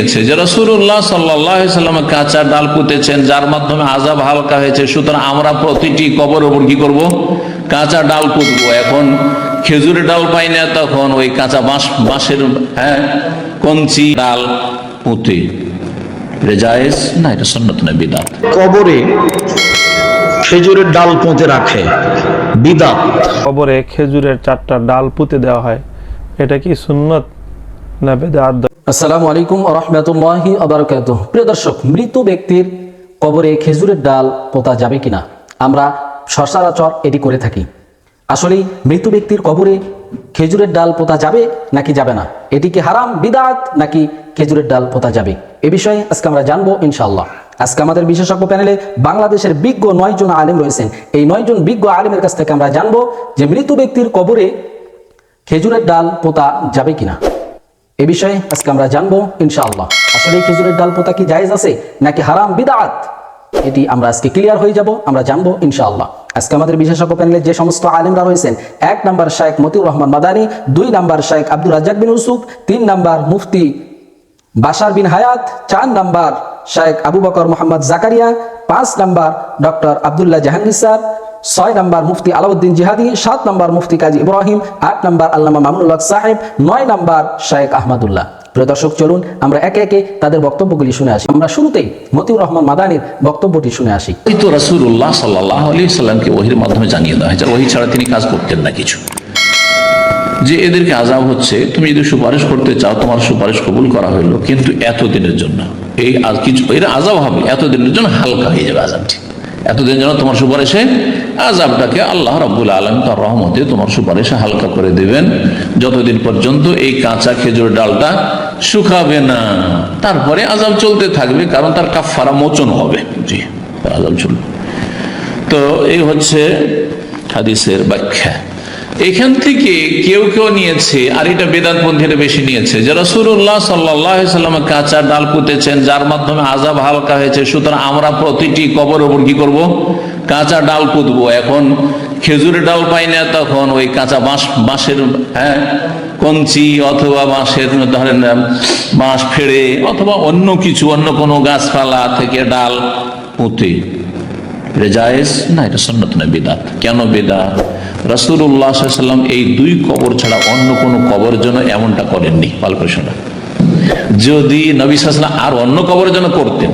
হয়েছে যে রসুল্লাহ সাল্লাম কাঁচা ডাল পুঁতেছেন যার মাধ্যমে আজাব হালকা হয়েছে। সুতরাং আমরা প্রতিটি কবর ওপর কি করব? কাঁচা ডাল পুঁতবো। এখন খেজুরের ডাল পাই না তখন ওই কাঁচা বাঁশ বাঁশের হ্যাঁ কঞ্চি ডাল পুঁতে। এটা না এটা সন্ন্যত না বিদাত। কবরে খেজুরের ডাল পুঁতে রাখে। বিদাত। কবরে খেজুরের চারটা ডাল পুঁতে দেওয়া হয়। এটা কি সুন্নত না বেদাত? আসসালামু আলাইকুম রহমতুল্লাহি আবরকাত প্রিয় দর্শক, মৃত ব্যক্তির কবরে খেজুরের ডাল পোতা যাবে কিনা? আমরা সচরাচর এটি করে থাকি। আসলে মৃত ব্যক্তির কবরে খেজুরের ডাল পোতা যাবে নাকি যাবে না? এটি কি হারাম, বিদাত, নাকি খেজুরের ডাল পোতা যাবে? এ বিষয়ে আজকে আমরা জানব ইনশাআল্লাহ। আজকে আমাদের বিশেষজ্ঞ প্যানেলে বাংলাদেশের বিজ্ঞ নয় জন আলেম রয়েছেন। এই নয়জন বিজ্ঞ আলেমের কাছ থেকে আমরা জানব যে মৃত ব্যক্তির কবরে খেজুরের ডাল পোতা যাবে কিনা। এ বিষয়ে আজকে আমরা জানব, ইনশাআল্লাহ। আসলে খেজুরের ডাল পোতা কি জায়েজ আছে, নাকি হারাম, বিদাত? এটি আমরা আজকে ক্লিয়ার হয়ে যাব, আমরা জানব, ইনশাআল্লাহ। আজকে আমাদের বিশেষজ্ঞ প্যানেলে যে সমস্ত আলেমরা রয়েছেন, এক নাম্বার শায়েক মতিউর রহমান মাদানী, দুই নাম্বার শায়েক আব্দুল রাজ্জাক বিন ইউসুফ, তিন নাম্বার মুফতি বাশার বিন হায়াত, চার নাম্বার শায়েখ আবু বকর মোহাম্মদ জাকারিয়া, পাঁচ number doctor Abdullah Jahangir sir, ছয় নাম্বার মুফতি আলাউদ্দিন জিহাদি, সাত নাম্বার মুফতি কাজী ইব্রাহিম, আট নাম্বার আল্লামা মামুনুল সাহেব, নয় নাম্বার শায়েখ আহমদুল্লাহ। প্রিয় দর্শক, চলুন আমরা একে একে তাদের বক্তব্যগুলি শুনে আসি। আমরা শুরুতেই মতিউর রহমান মাদানির বক্তব্যটি শুনে আসি। তো রসুল্লাহ সাল্লাহ আলী সাল্লামকে ওহির মাধ্যমে জানিয়ে দেওয়া হয়েছে, ওহি ছাড়া তিনি কাজ করতেন না কিছু। যে এদেরকে আজাব হচ্ছে, তুমি যদি সুপারিশ করতে চাও, তোমার সুপারিশ কবুল করা হইল কিন্তু এতদিনের জন্য। এই কিছু এরা আজাব হবে। এতদিনের জন্য হালকা হয়ে যাবে আজাবটি। এতদিন যেন তোমার সুপারিশে আজাবটাকে আল্লাহ রব্বুল আলম তার রহমতে তোমার সুপারিশে হালকা করে দেবেন। যতদিন পর্যন্ত এই কাঁচা খেজুর ডালটা শুকাবে না, তারপরে আজাব চলতে থাকবে, কারণ তার কাফারা মোচন হবে। জি, আজাব চলবে। তো এই হচ্ছে হাদিসের ব্যাখ্যা। এখান থেকে কেউ কেউ নিয়েছে, আর এটা বেদাতপন্থীরা বেশি নিয়েছে। যে রসুল্লাহ সাল্লাম কাঁচা ডাল পুঁতেছেন, যার মাধ্যমে আজাব হালকা হয়েছে, সুতরাং আমরা প্রতিটি কবর ওপর কি করব? কাঁচা ডাল পুঁতবো। এখন খেজুরের ডাল পাই না, তখন ওই কাঁচা বাঁশ, বাঁশের হ্যাঁ কঞ্চি অথবা বাঁশের, ধরেন, বাঁশ ফেড়ে অথবা অন্য কিছু, অন্য কোনো গাছপালা থেকে ডাল পুঁতে। এটা জায়েজ? না, এটা সন্ন্যত না, বেদাত। কেন বেদাত? রাসুল্লাহ সাল্লাম এই দুই কবর ছাড়া অন্য কোনো কবর জন্য এমনটা করেননি। পালপ্রেশনা যদি নবী সাল্লাম আর অন্য কবর জন্য করতেন,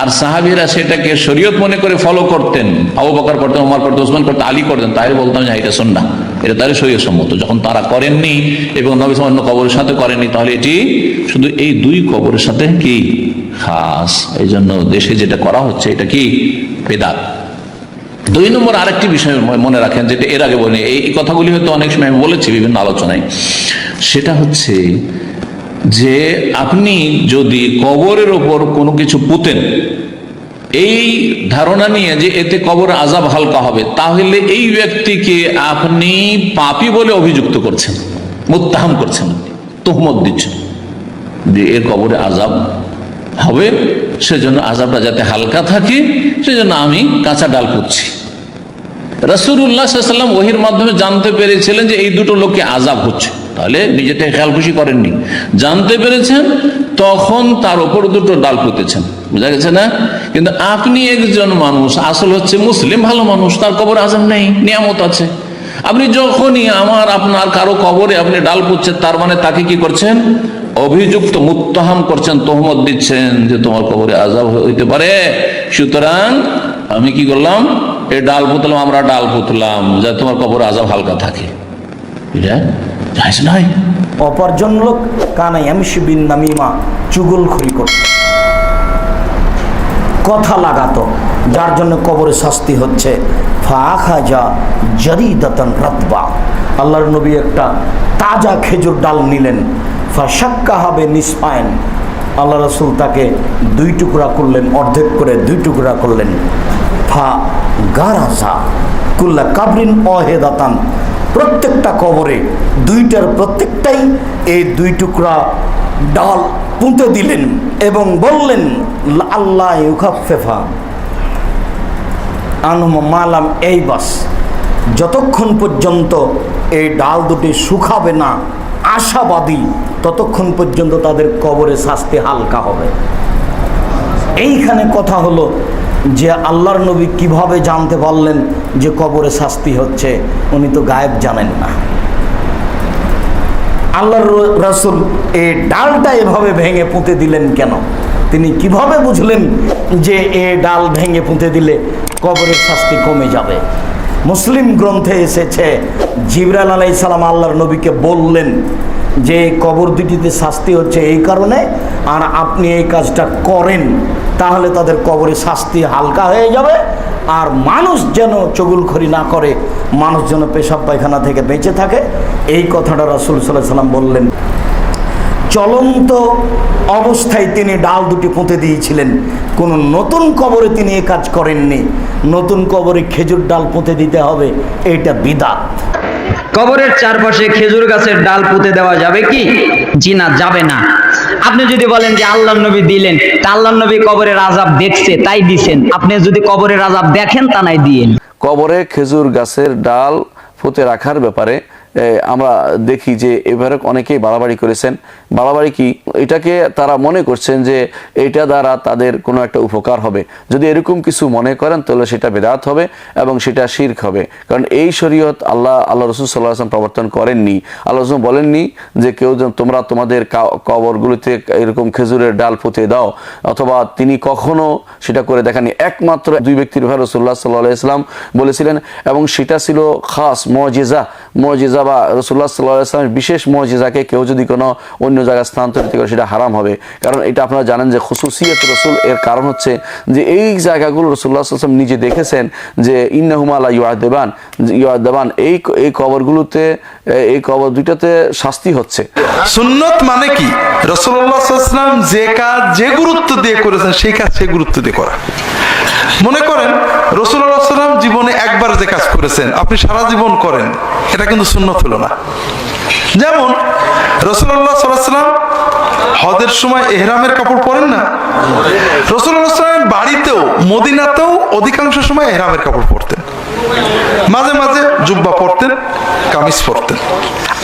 আর সাহাবিরা সেটাকে শরীয়ত মনে করে ফলো করতেন, আবু বকর করতেন ওমর করতেন ওসমান করতেন, আলী করতেন তাই বলতাম যে এটা শোন না এটা তাহলে শরীয় সম্মত যখন তারা করেননি এবং নবী অন্য কবরের সাথে করেননি, তাহলে এটি শুধু এই দুই কবরের সাথে কি? খাস। এই জন্য দেশে যেটা করা হচ্ছে, এটা কি? বেদাত। দুই নম্বর আরেকটি বিষয় মনে রাখেন, যেটা এর আগে বলি এই কথাগুলি হয়তো অনেক সময় আমি বলেছি বিভিন্ন আলোচনায়। সেটা হচ্ছে যে আপনি যদি কবরের ওপর কোনো কিছু পুঁতেন, এই ধারণা নিয়ে যে এতে কবর আজাব হালকা হবে, তাহলে এই ব্যক্তিকে আপনি পাপি বলে অভিযুক্ত করছেন, মুত্তাহাম করছেন, তোহমত দিচ্ছেন। যে এর কবরে আজাব হবে, সেজন্য আজাবটা যাতে হালকা থাকে, সেজন্য আমি কাঁচা ডাল করছি রসুল্লাহ ওহির মাধ্যমে জানতে পেরেছিলেন যে এই দুটো লোককে আজাব হচ্ছে। তাহলে নিজেকে খেয়াল খুশি করেননি। জানতে পেরেছেন, তখন তার ওপর দুটো ডাল পুঁতেছেন। বুঝা গেছে না? কিন্তু আপনি একজন মানুষ, আসল হচ্ছে মুসলিম, ভালো মানুষ, তার কবর আজাব নেই, নিয়ামত আছে। আপনি যখনই আমার, আপনার কারও কবরে আপনি ডাল পুঁতছেন, তার মানে তাকে কি করছেন? অভিযুক্ত মুত্তাহাম করছেন, তোহমত দিচ্ছেন যে তোমার কবরে আজাব হইতে পারে। সুতরাং আমি কি করলাম? এই ডাল পুতলাম, আমরা ডাল পুতলাম, যাতে তোমার কবরে আজাব হালকা থাকে। লোক কানাই, আমি কথা লাগাতো, যার জন্য কবরে শাস্তি হচ্ছে। যা জারিদাতান রাতবা। আল্লাহর নবী একটা তাজা খেজুর ডাল নিলেন। ফাশাক্কা হবে নিসফায়ন আল্লাহ রসুল তাকে দুই টুকরা করলেন, অর্ধেক করে দুই টুকরা করলেন। ফা গারাজা কুল্লা কাবরিন অহেদাতান প্রত্যেকটা কবরে দুইটার প্রত্যেকটাই এই দুই টুকরা ডাল পুঁতে দিলেন এবং বললেন "লা- আল্লাহ ইউখাফেফা আনুম মালাম, এই বাস, যতক্ষণ পর্যন্ত এই ডাল দুটি শুকাবে না আশাবাদী ততক্ষণ পর্যন্ত তাদের কবরে শাস্তি হালকা হবে। এইখানে কথা হলো যে আল্লাহর নবী কীভাবে জানতে পারলেন যে কবরে শাস্তি হচ্ছে, উনি তো গায়েব জানেন না। আল্লাহর রসুল এই ডালটা এভাবে ভেঙে পুঁতে দিলেন কেন? তিনি কীভাবে বুঝলেন যে এ ডাল ভেঙে পুঁতে দিলে কবরের শাস্তি কমে যাবে? মুসলিম গ্রন্থে এসেছে জিবরাল আলাইসালাম আল্লাহর নবীকে বললেন যে, কবর দুটিতে শাস্তি হচ্ছে এই কারণে, আর আপনি এই কাজটা করেন, তাহলে তাদের কবরে শাস্তি হালকা হয়ে যাবে। আর মানুষ যেন চগুলখড়ি না করে, মানুষ যেন পেশাব পায়খানা থেকে বেঁচে থাকে, এই কথাটা রাসুল সাল্লাহ সাল্লাম বললেন। চলন্ত অবস্থায় তিনি ডাল দুটি পুঁতে দিয়েছিলেন। কোনো নতুন কবরে তিনি এ কাজ করেননি। নতুন কবরে খেজুর ডাল পুঁতে দিতে হবে এটা বিদাত। কবরের চারপাশে খেজুর গাছের ডাল পুঁতে দেওয়া যাবে কি? জি না যাবে না। আপনি যদি বলেন যে আল্লাহ নবী দিলেন তা আল্লাহ নবী কবরের আজাব দেখছে তাই দিছেন। আপনি যদি কবরের আজাব দেখেন তা নাই দিয়েন। কবরে খেজুর গাছের ডাল পুঁতে রাখার ব্যাপারে আমরা দেখি যে এবারে অনেকেই বাড়াবাড়ি করেছেন। বাড়াবাড়ি কি? এটাকে তারা মনে করছেন যে এটা দ্বারা তাদের কোনো একটা উপকার হবে। যদি এরকম কিছু মনে করেন, তাহলে সেটা বেদাত হবে এবং সেটা শির্ক হবে। কারণ এই শরীয়ত আল্লাহ আল্লাহ রসুল সাল্লাহ আসলাম প্রবর্তন করেননি। আল্লাহ রসুল বলেননি যে কেউ যেন তোমরা তোমাদের কবরগুলিতে এরকম খেজুরের ডাল পুঁতে দাও, অথবা তিনি কখনো সেটা করে দেখাননি। একমাত্র দুই ব্যক্তির ভাই রসুল্লাহ সাল্লাহ ইসলাম বলেছিলেন, এবং সেটা ছিল খাস মজিজা। মজিজা বা রসুল্লাহ সাল্লাহ ইসলামের বিশেষ মজিজাকে কেউ যদি কোনো অন্য জায়গায় স্থানান্তরিত করে, সেটা হারাম হবে। কারণ এটা আপনারা জানেন যে খুসুসিয়ত রসুল, এর কারণ হচ্ছে যে এই জায়গাগুলো রসুল্লাহ সাল্লাম নিজে দেখেছেন যে ইন্নাহুমালা ইউআদেবান ইউআদেবান, এই এই কবরগুলোতে, এই কবর দুইটাতে শাস্তি হচ্ছে। সুন্নত মানে কি? রসুল্লাহাম যে কাজ, যে গুরুত্ব দিয়ে করেছেন, সেই কাজ সে গুরুত্ব দিয়ে করা। মনে করেন জীবনে যে কাজ করেছেন, আপনি সারা জীবন করেন, এটা কিন্তু শূন্য হলো না। যেমন রসুল্লাহ সাল্লাম হজের সময় এহরামের কাপড় পরেন না? রসুল্লাহ বাড়িতেও, মদিনাতেও অধিকাংশ সময় এহরামের কাপড় পরতেন। মাঝে মাঝে জুব্বা পরতেন, কামিজ পরতেন।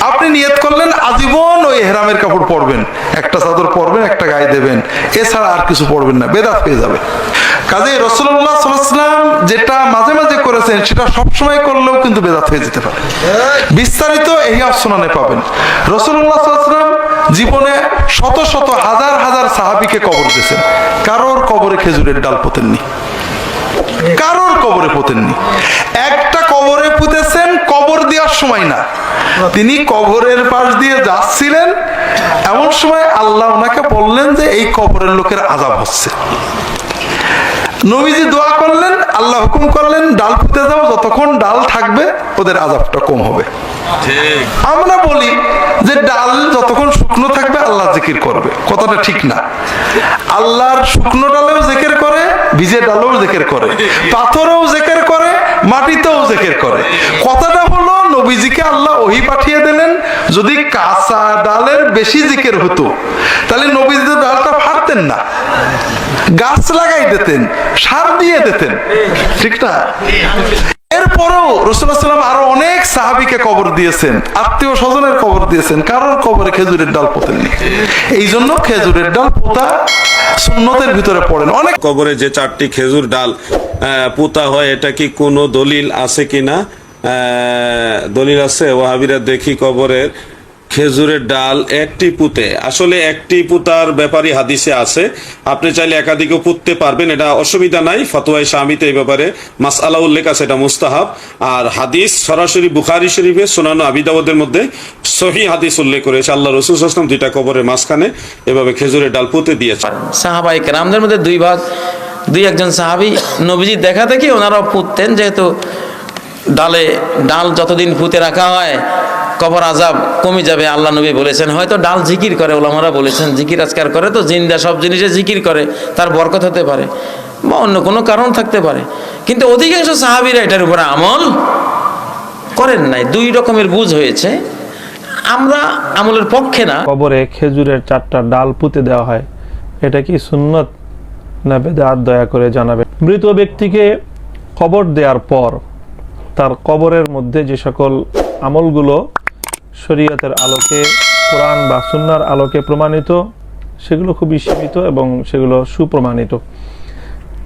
আপনি নিয়ত করলেন, আজীবন ওই এহরামের কাপড় পরবেন, একটা চাদর পরবেন, একটা গায়ে দেবেন। এছাড়া আর কিছু পরবেন না, বেদাত হয়ে যাবে কাজে রসুল্লাহ যেটা মাঝে মাঝে করেছেন, সেটা সবসময় করলেও কিন্তু বেদাত হয়ে যেতে পারে। বিস্তারিত এই অপশনানে পাবেন। রসুল্লাহ সাল্লাম জীবনে শত শত হাজার হাজার সাহাবিকে কবর দিয়েছেন। কারোর কবরে খেজুরের ডাল পোতেননি। কারোর কবরে পোতেননি। একটা কবরে পুঁতেছেন, কবর দেওয়ার সময় না। তিনি কবরের পাশ দিয়ে যাচ্ছিলেন। এমন সময় আল্লাহ ওনাকে বললেন যে, এই কবরের লোকের আজাব হচ্ছে। নবীজি দোয়া করলেন, আল্লাহ হুকুম করলেন, ডাল পুঁতে যাও, যতক্ষণ ডাল থাকবে, ওদের আজাবটা কম হবে। আমরা বলি যে ডাল যতক্ষণ শুকনো থাকবে, আল্লাহ জিকির করবে। কথাটা ঠিক না। আল্লাহর শুকনো ডালেও জেকের করে, ভিজে ডালেও জেকের করে, পাথরেও জেকের করে, মাটিতেও জেকের করে। কথাটা হলো, নবীজিকে আল্লাহ ওহি পাঠিয়ে দিলেন, যদি কাঁচা ডালের বেশি জিকের হতো, তাহলে নবীজি ডালটা ফাড়তেন না। গাছ লাগাই দিতেন, সার দিয়ে দিতেন। ঠিক না? এরপরেও রসুল্লাহাম আরও অনেক সাহাবিকে কবর দিয়েছেন, আত্মীয় স্বজনের কবর দিয়েছেন। কারোর কবরে খেজুরের ডাল পোতেননি এই জন্য খেজুরের ডাল পোতা সুন্নতের ভিতরে পড়েন অনেক কবরে যে চারটি খেজুর ডাল পোতা হয়, এটা কি কোনো দলিল আছে কিনা? দলিল আছে? ওহাবিরা দেখি কবরের খেজুরের ডাল একটি পুঁতে। আসলে একটি পুতার ব্যাপারই হাদিসে আছে। আপনি চাইলে একাধিকও পুততে পারবেন, এটা অসুবিধা নাই। ফতোয়াই স্বামীতে এই ব্যাপারে মাসআলা উল্লেখ আছে, এটা মুস্তাহাব। আর হাদিস সরাসরি বুখারি শরীফে, সোনানো আবিদাবাদের মধ্যে সহি হাদিস উল্লেখ করেছে। আল্লাহ রসুল আসলাম দুইটা কবরের মাঝখানে এভাবে খেজুরের ডাল পুঁতে দিয়েছে। সাহাবাই কেরামদের মধ্যে দুই ভাগ, দুই একজন সাহাবি নবীজি দেখা দেখি ওনারাও পুঁততেন, যেহেতু ডালে ডাল যতদিন পুঁতে রাখা হয় কবর আজাব কমে যাবে, আল্লাহ নবী বলেছেন। হয়তো ডাল জিকির করে ওলামারা বলেছেন, জিকির আজকার করে তো জিন্দা সব জিনিসে জিকির করে, তার বরকত হতে পারে বা অন্য কোনো কারণ থাকতে পারে। কিন্তু অধিকাংশ সাহাবিরা এটার উপরে আমল করেন নাই। দুই রকমের বুঝ হয়েছে। আমরা আমলের পক্ষে না। কবরে খেজুরের চারটা ডাল পুঁতে দেওয়া হয়। এটা কি সুন্নত না বেদাত? দয়া করে জানাবে মৃত ব্যক্তিকে কবর দেওয়ার পর তার কবরের মধ্যে যে সকল আমলগুলো শরীয়তের আলোকে, কোরআন বা সুন্নার আলোকে প্রমাণিত, সেগুলো খুবই সীমিত এবং সেগুলো সুপ্রমাণিত।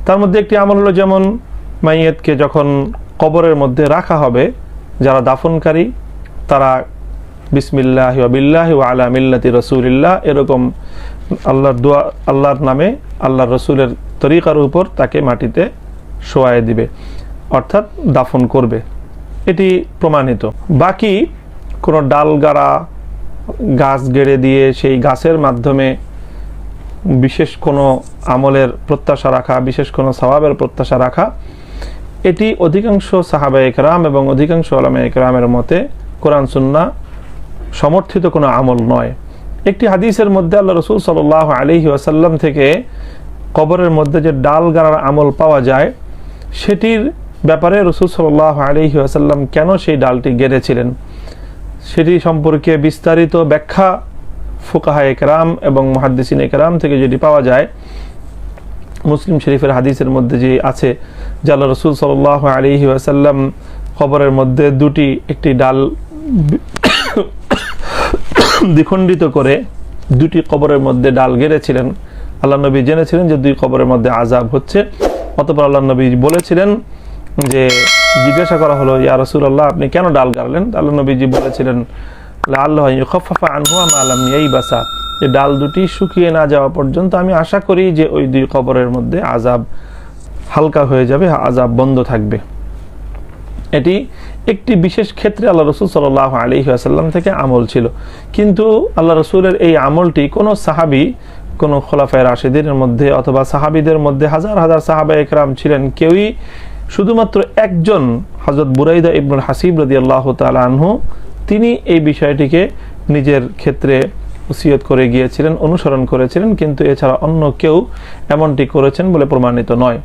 তার মধ্যে একটি আমল হলো যেমন মাইয়েতকে যখন কবরের মধ্যে রাখা হবে, যারা দাফনকারী, তারা বিসমিল্লাহ বিল্লাহ আলা মিল্লাতি রসুলিল্লাহ, এরকম আল্লাহর দোয়া, আল্লাহর নামে, আল্লাহর রসুলের তরিকার উপর তাকে মাটিতে শোয়ায় দিবে, অর্থাৎ দাফন করবে। এটি প্রমাণিত। বাকি কোনো ডাল গাড়া গাছ গেড়ে দিয়ে সেই গাছের মাধ্যমে বিশেষ কোনো আমলের প্রত্যাশা রাখা, বিশেষ কোনো স্বভাবের প্রত্যাশা রাখা, এটি অধিকাংশ সাহাবা একরাম এবং অধিকাংশ আলামা একরামের মতে কোরআন, সুন্না সমর্থিত কোনো আমল নয়। একটি হাদিসের মধ্যে আল্লাহ রসুল সাল আলহি আসাল্লাম থেকে কবরের মধ্যে যে ডাল গাড়ার আমল পাওয়া যায়, সেটির ব্যাপারে রসুল সাল আলহি আসাল্লাম কেন সেই ডালটি গেড়েছিলেন? সেটি সম্পর্কে বিস্তারিত ব্যাখ্যা ফুকাহা একরাম এবং মহাদ্দিসিন একরাম থেকে যেটি পাওয়া যায়, মুসলিম শরীফের হাদিসের মধ্যে যে আছে আল্লাহ রসুল সাল আলহি আসাল্লাম কবরের মধ্যে দুটি, একটি ডাল দ্বিখণ্ডিত করে দুটি কবরের মধ্যে ডাল গেড়েছিলেন। আল্লাহ নবী জেনেছিলেন যে দুই কবরের মধ্যে আজাব হচ্ছে। অতপর আল্লাহ নবী বলেছিলেন যে জিজ্ঞাসা করা হলো, ইয়া রসুল্লাহ আপনি কেন ডাল গাড়লেন? আল্লাহ নবীজি বলেছিলেন এই বাসা যে ডাল দুটি শুকিয়ে না যাওয়া পর্যন্ত আমি আশা করি যে ওই দুই কবরের মধ্যে আজাব হালকা হয়ে যাবে আজাব বন্ধ থাকবে। এটি একটি বিশেষ ক্ষেত্রে আল্লাহ রসুল সাল আলী থেকে আমল ছিল। কিন্তু আল্লাহ রসুলের এই আমলটি কোনো সাহাবি, কোনো খোলাফায় রাশেদের মধ্যে অথবা সাহাবিদের মধ্যে হাজার হাজার সাহাবা একরাম ছিলেন, কেউই শুধুমাত্র একজন হজরত বুরাইদা ইবনুল হাসিব রদি আল্লাহ আনহু, তিনি এই বিষয়টিকে নিজের ক্ষেত্রে উসিয়ত করে গিয়েছিলেন, অনুসরণ করেছিলেন, কিন্তু এছাড়া অন্য কেউ এমনটি করেছেন বলে প্রমাণিত নয়।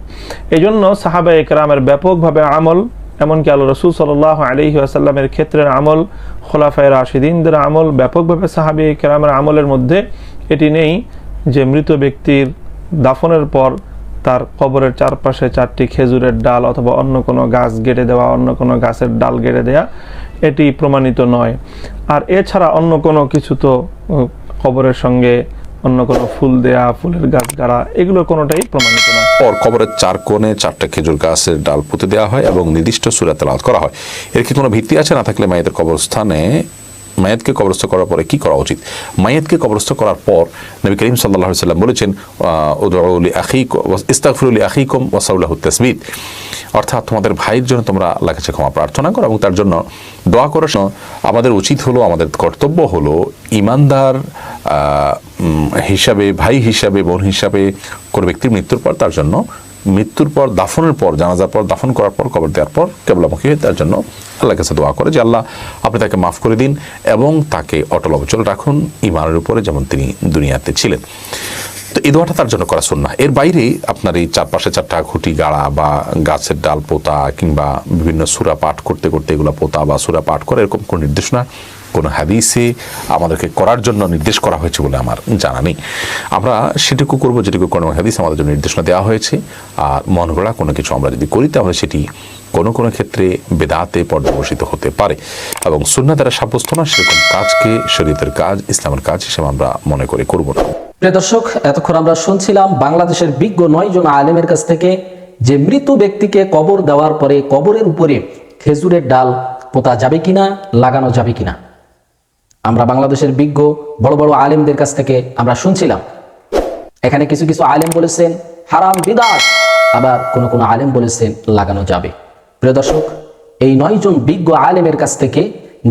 এই জন্য সাহাবা একরামের ব্যাপকভাবে আমল, এমনকি আল্লাহ রসুল সাল আলহি আসাল্লামের ক্ষেত্রের আমল, খোলাফায় রাশিদিনদের আমল, ব্যাপকভাবে সাহাবি কেরামের আমলের মধ্যে এটি নেই যে মৃত ব্যক্তির দাফনের পর তার কবরের চারপাশে চারটি খেজুরের ডাল অথবা অন্য কোনো গাছ গেড়ে দেওয়া, অন্য কোনো গাছের ডাল গেড়ে দেওয়া এটি প্রমাণিত নয়। আর এছাড়া অন্য কোনো কিছু তো কবরের সঙ্গে অন্য কোনো ফুল দেয়া, ফুলের গাছ গাড়া এগুলো কোনোটাই প্রমাণিত নয়। পর কবরের চার কোণে চারটা খেজুর গাছের ডাল পুঁতে দেওয়া হয় এবং নির্দিষ্ট সুরা তেলাওয়াত করা হয়। এর কি কোনো ভিত্তি আছে? না থাকলে মায়েদের কবরস্থানে মায়েতকে কবরস্থ করার পরে কি করা উচিত? মায়েতকে কবরস্থ করার পর নবী করিম সাল্লাহ সাল্লাম বলেছেন উদরুলি আখিক ইস্তাকফিরুলি আখিকম ওয়াসাউল্লাহ তসবিদ অর্থাৎ তোমাদের ভাইয়ের জন্য তোমরা আল্লাহ কাছে ক্ষমা প্রার্থনা করো এবং তার জন্য দোয়া করার আমাদের উচিত হলো, আমাদের কর্তব্য হলো ইমানদার হিসাবে, ভাই হিসাবে, বোন হিসাবে কোনো ব্যক্তির মৃত্যুর পর তার জন্য মৃত্যুর পর, দাফনের পর, জানাজার পর, দাফন করার পর, কবর দেওয়ার পর কেবলামুখী হয়ে তার জন্য আল্লাহ কাছে দোয়া করে যে, আল্লাহ, আপনি তাকে মাফ করে দিন এবং তাকে অটল অবচল রাখুন ইমানের উপরে যেমন তিনি দুনিয়াতে ছিলেন। তো এই দোয়াটা তার জন্য করা শুন না এর বাইরে আপনার এই চারপাশে চারটা খুঁটি গাড়া বা গাছের ডাল পোতা কিংবা বিভিন্ন সুরা পাঠ করতে করতে এগুলো পোতা বা সুরা পাঠ করে এরকম কোনো নির্দেশনা কোনো হাদিসে আমাদেরকে করার জন্য নির্দেশ করা হয়েছে বলে আমার জানা নেই। আমরা সেটুকু করব, যেটুকু কোনো হাদিস আমাদের জন্য নির্দেশনা দেওয়া হয়েছে। আর মন গড়া কোনো কিছু আমরা যদি করি, তাহলে সেটি কোনো কোনো ক্ষেত্রে বেদাতে পর্যবসিত হতে পারে এবং সুন্না দ্বারা সাব্যস্ত না সেরকম কাজকে শরীয়তের কাজ, ইসলামের কাজ হিসেবে আমরা মনে করে করব না। প্রিয় দর্শক, এতক্ষণ আমরা শুনছিলাম বাংলাদেশের বিজ্ঞ নয় জন আলেমের কাছ থেকে যে মৃত ব্যক্তিকে কবর দেওয়ার পরে কবরের উপরে খেজুরের ডাল পোতা যাবে কিনা, লাগানো যাবে কিনা। আমরা বাংলাদেশের বিজ্ঞ, বড় বড় আলেমদের কাছ থেকে আমরা শুনছিলাম। এখানে কিছু কিছু আলেম বলেছেন, হারাম বিদাত। আবার কোন কোন আলেম বলেছেন, লাগানো যাবে। প্রিয় দর্শক, এই নয় জন বিজ্ঞ আলেমের কাছ থেকে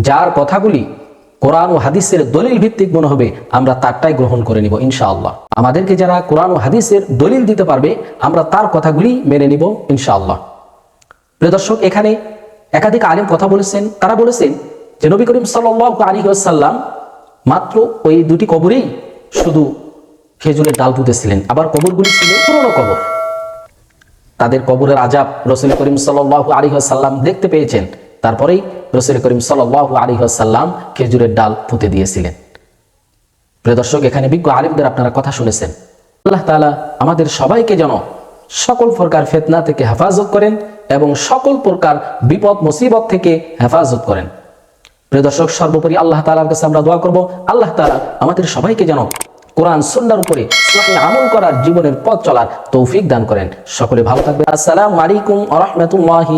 যার কথাগুলি কোরআন ও হাদিসের দলিল ভিত্তিক মনে হবে, আমরা তারটাই গ্রহণ করে নিব, ইনশাআল্লাহ। আমাদেরকে যারা কোরআন ও হাদিসের দলিল দিতে পারবে, আমরা তার কথাগুলি মেনে নিব, ইনশাআল্লাহ। প্রিয় দর্শক, এখানে একাধিক আলেম কথা বলেছেন। তারা বলেছেন যে নবী করিম সাল্লাহ আলী সাল্লাম মাত্র ওই দুটি কবরেই শুধু খেজুরের ডাল পুঁতেছিলেন। আবার কবরগুলি ছিল পুরনো কবর। তাদের কবরের আজাব রসুল করিম সাল্লাহ আলী সাল্লাম দেখতে পেয়েছেন। তারপরেই রসুল করিম সাল্লাহ আলী সাল্লাম খেজুরের ডাল পুঁতে দিয়েছিলেন। প্রিয় দর্শক, এখানে বিজ্ঞ আলিমদের আপনারা কথা শুনেছেন। আল্লাহ তালা আমাদের সবাইকে যেন সকল প্রকার ফেতনা থেকে হেফাজত করেন এবং সকল প্রকার বিপদ মুসিবত থেকে হেফাজত করেন। প্রিয় দর্শক, সর্বোপরি আল্লাহ তালার কাছে আমরা দোয়া করব। আল্লাহ তালা আমাদের সবাইকে যেন কোরআন সুন্দর উপরে আমল করার জীবনের পথ চলার তৌফিক দান করেন। সকলে ভালো থাকবেন। আসসালামু আলাইকুম ওয়া রাহমাতুল্লাহি